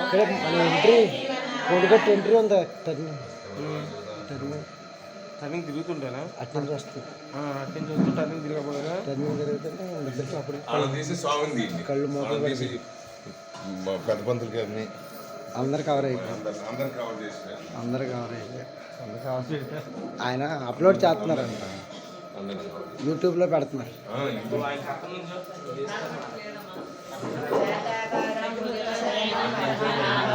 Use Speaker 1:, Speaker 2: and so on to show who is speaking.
Speaker 1: ఇక్కడ మన ఎంట్రీ కొడుకొట్టి ఎంట్రీ ఉంది టర్నింగ్ టర్నింగ్
Speaker 2: తిరుగుతుంటేనా
Speaker 1: అటెండ్ వస్తుంది
Speaker 2: అటెండ్ వస్తూ టర్నింగ్ తిరగకపోయినా
Speaker 1: టర్నింగ్ తిరుగుతుంటే దగ్గరికి అప్పుడు కళ్ళు
Speaker 3: మోకలు తీసి పెద్ద పంతులు గారిని
Speaker 1: అందరు కవర్ అయిపోయారు
Speaker 3: అందరు కవర్
Speaker 1: అయిపోయారు ఆయన అప్లోడ్ చేస్తున్నారు
Speaker 3: అంట
Speaker 1: యూట్యూబ్లో పెడుతున్నారు.
Speaker 3: Thank you.